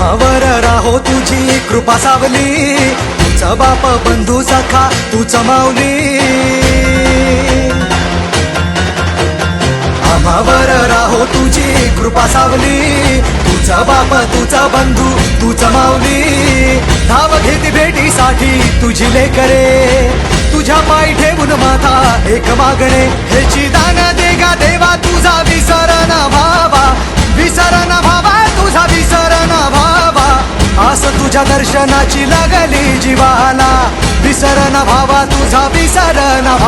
आम्हावर राहो तुझी कृपा सावली. तुझा बाप बंधू सखा तू माऊली. आम्हावर राहो तुझी कृपा सावली. तुझा बाप तुझा बंधू तुझ माऊली. धाव घेती भेटीसाठी तुझी लेकरे. तुझ्या पाय ठेवून माथा एक मागणे. ह्याची दान देगा देवा तुझा विसर लागली जीवाला. विसरण भावा तुझा विसरण.